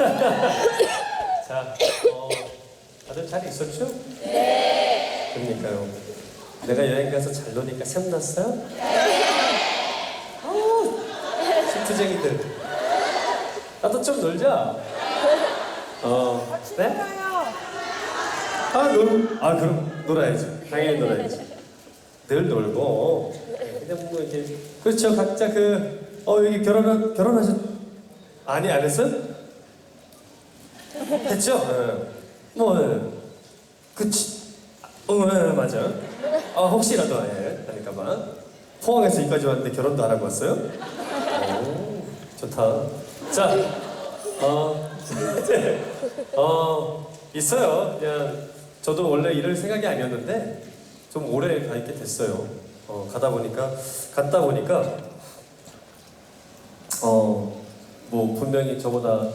자, 어, 다들 잘 있었죠? 네. 그러니까요. 내가 여행 가서 잘 노니까 샘났어요? 네. 심투쟁이들. 나도 좀 놀자. 어, 네? 아, 놀, 아, 그럼 놀아야지. 당연히 놀아야지. 늘 놀고. 그냥 뭐 이렇게. 그렇죠. 각자 그, 어, 여기 결혼, 결혼하셨, 아니, 안 했어? 했죠? 예. 뭐, 예. 그치. 어, 예, 맞아. 아, 혹시라도, 예. 하니까봐. 포항에서 여기까지 왔는데 결혼도 안 하고 왔어요? 오, 좋다. 자, 어, 어, 있어요. 그냥, 저도 원래 이럴 생각이 아니었는데, 좀 오래 가 있게 됐어요. 어, 가다 보니까, 갔다 보니까, 어, 뭐, 분명히 저보다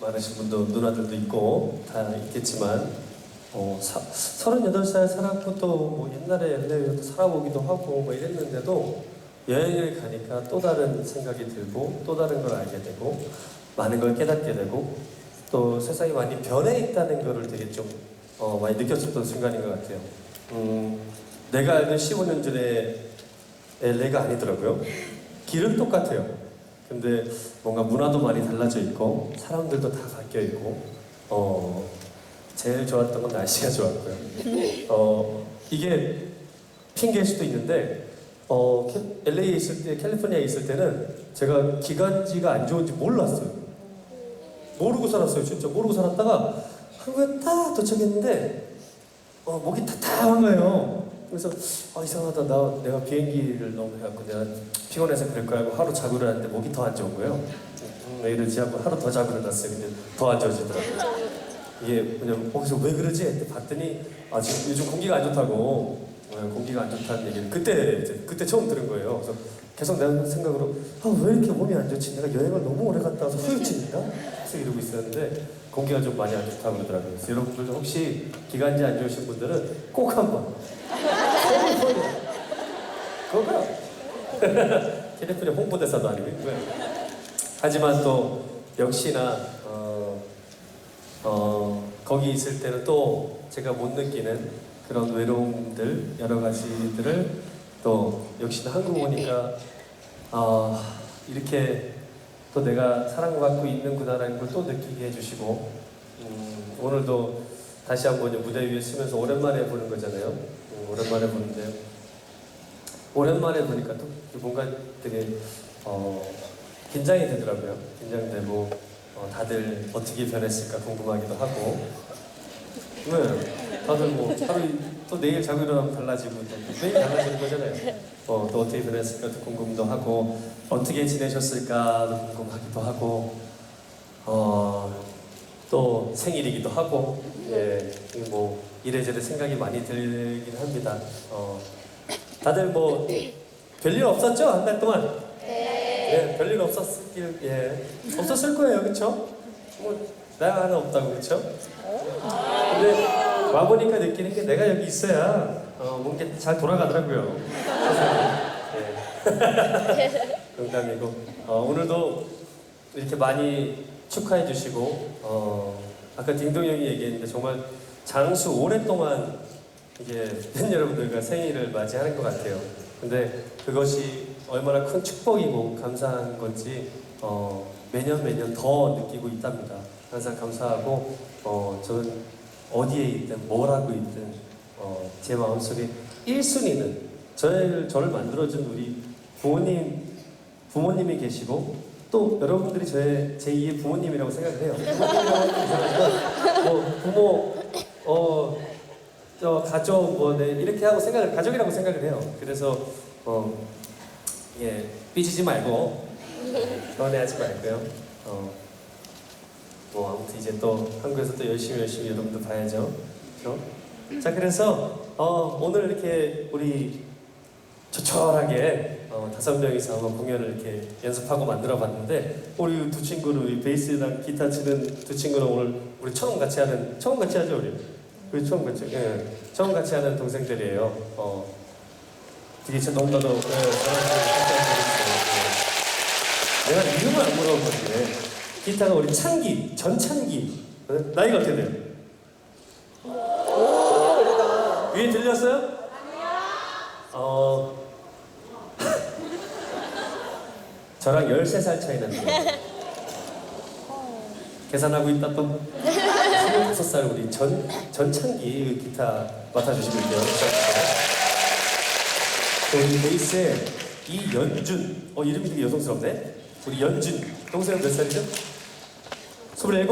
많으신 분도 누나들도 있고 다 있겠지만 어, 사, 38살 살았고 또뭐 옛날에 LA에도 살아보기도 하고 뭐 이랬는데도 여행을 가니까 또 다른 생각이 들고 또 다른 걸 알게 되고 많은 걸 깨닫게 되고 또 세상이 많이 변해 있다는 거를 되게 좀 어, 많이 느꼈었던 순간인 것 같아요. 음, 내가 알던 15년 전에 LA가 아니더라고요. 길은 똑같아요. 근데 뭔가 문화도 많이 달라져 있고 사람들도 다 바뀌어 있고 어 제일 좋았던 건 날씨가 좋았고요. 어 이게 핑계일 수도 있는데 어 캐- LA에 있을 때 캘리포니아에 있을 때는 제가 기관지가 안 좋은지 몰랐어요. 모르고 살았어요. 진짜 모르고 살았다가 한국에 딱 도착했는데 어 목이 타타한 거예요. 그래서 아 이상하다 나 내가 비행기를 너무 해갖고 내가 피곤해서 그럴 거야 하고 하루 자고 일어났는데 목이 더 안 좋은 거예요. 음, 왜 이러지 하고 하루 더 자고 일어났어요. 근데 더 안 좋아지더라고요. 이게 그냥 거기서 왜 그러지? 봤더니 아 지금 요즘 공기가 안 좋다고 어, 공기가 안 좋다는 얘기를 그때 이제 그때 처음 들은 거예요. 그래서 계속 내가 생각으로 아 왜 이렇게 몸이 안 좋지? 내가 여행을 너무 오래 갔다 와서 후유증인가? 계속 이러고 있었는데 공기가 좀 많이 안 좋다고 그러더라고요. 그래서 여러분들도 혹시 기관지 안 좋으신 분들은 꼭 한번 그거가 캘리포니아 홍보대사도 아니고 있고요. 하지만 또 역시나 어, 어, 거기 있을 때는 또 제가 못 느끼는 그런 외로움들 여러 가지들을 또 역시나 한국 오니까 아 이렇게 또 내가 사랑받고 있는구나라는 걸 또 느끼게 해주시고 음, 오늘도 다시 한번 무대 위에 서면서 오랜만에 보는 거잖아요. 음, 오랜만에 보는데 오랜만에 보니까 또 뭔가 되게 어, 긴장이 되더라고요. 긴장되고 어, 다들 어떻게 변했을까 궁금하기도 하고 네, 다들 뭐 하루 또 내일 자고 일어나면 달라지고 또 매일 달라지는 거잖아요. 어, 또 어떻게 변했을까도 궁금도 하고 어떻게 지내셨을까도 궁금하기도 하고 어, 또 생일이기도 하고 예, 이뭐 이래저래 생각이 많이 들긴 합니다. 어, 다들 뭐 별일 없었죠 한 달 동안? 네. 예, 별일 없었길 예 없었을 거예요, 그렇죠? 뭐나 하나 없다고 그렇죠? 근데 와 보니까 느끼는 게 내가 여기 있어야 어, 뭔가 잘 돌아가더라고요. 예. 농담이고 어, 오늘도 이렇게 많이 축하해 주시고 어, 아까 딩동 형이 얘기했는데 정말 장수 오랫동안 이게 팬 여러분들과 생일을 맞이하는 것 같아요. 근데 그것이 얼마나 큰 축복이고 감사한 건지 어, 매년 매년 더 느끼고 있답니다. 항상 감사하고 어, 저는 어디에 있든 뭘 하고 있든 어, 제 마음속에 1순위는 저를, 저를 만들어준 우리 부모님 부모님이 계시고 또 여러분들이 저의 제2의 부모님이라고 생각을 해요. 뭐 부모 어, 저 가족 뭐 네, 이렇게 하고 생각을 가족이라고 생각을 해요. 그래서 어, 예 삐지지 말고 서운해하지 말고요. 어, 뭐 아무튼 이제 또 한국에서 또 열심히 열심히 여러분들 봐야죠. 그렇죠? 자 그래서 어, 오늘 이렇게 우리 조촐하게 어, 다섯 명이서 한번 공연을 이렇게 연습하고 만들어 봤는데 우리 두 친구는 우리 베이스랑 기타 치는 두 친구는 오늘 우리 처음 같이 하는 처음 같이 하죠 우리 우리 처음 같이 예, 처음 같이 하는 동생들이에요. 어, 되게 진짜 너무나도 예, 잘하시는 내가 이름을 안 물어봤는데 기타가 우리 창기, 전창기. 네? 나이가 어떻게 돼요? 위에 들렸어요? 아니요. 어. 저랑 13살 차이 나네요. 계산하고 있다 또. 26살 우리 전, 전창기 기타 맡아주시면 돼요. 또 우리 베이스에 이연준. 어, 이름이 되게 여성스럽네. 우리 연준. 동생은 몇 살이죠? 27?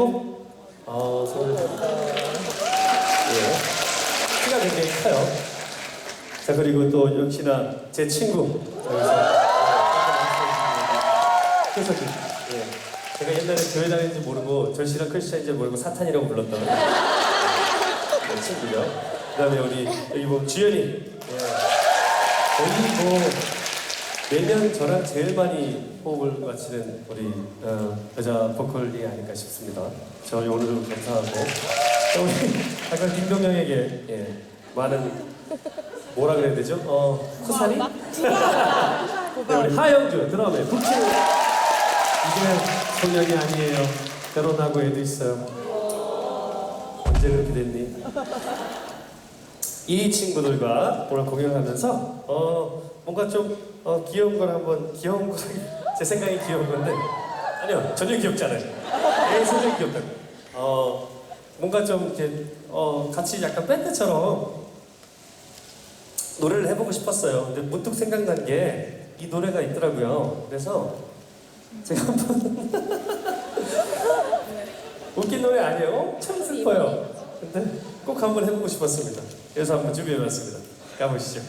어, 27. 예. 키가 굉장히 커요. 자, 그리고 또 역시나 제 친구. 여기서. 효석이. 예. 제가 옛날에 교회 다니는지 모르고 절실한 크리스찬인지 모르고 사탄이라고 불렀던 네, 친구죠. 그 다음에 우리 여기 뭐 주연이. 예. 거의 뭐 매년 저랑 제일 많이 호흡을 맞추는 우리 어, 여자 보컬이 아닐까 싶습니다. 저 오늘도 감사하고 또 우리 아까 김동영에게 예, 많은 뭐라 그래야 되죠? 어 코사리? 네, 우리 하영주 드럼에 북키 이제는 소년이 아니에요. 결혼하고 애도 있어요. 언제 그렇게 됐니? 이 친구들과 오늘 공연하면서 어 뭔가 좀 어, 귀여운 걸 한번 귀여운 거제 생각이 귀여운 건데 아니요 전혀 귀엽지 않아요. 내 생각이 귀엽다. 어 뭔가 좀 이렇게 어 같이 약간 밴드처럼 노래를 해보고 싶었어요. 근데 문득 생각난 게 이 노래가 있더라고요. 그래서 제가 한번 웃긴 노래 아니에요? 참 슬퍼요. 근데 꼭 한번 해보고 싶었습니다. 그래서 한번 준비해봤습니다. 가보시죠.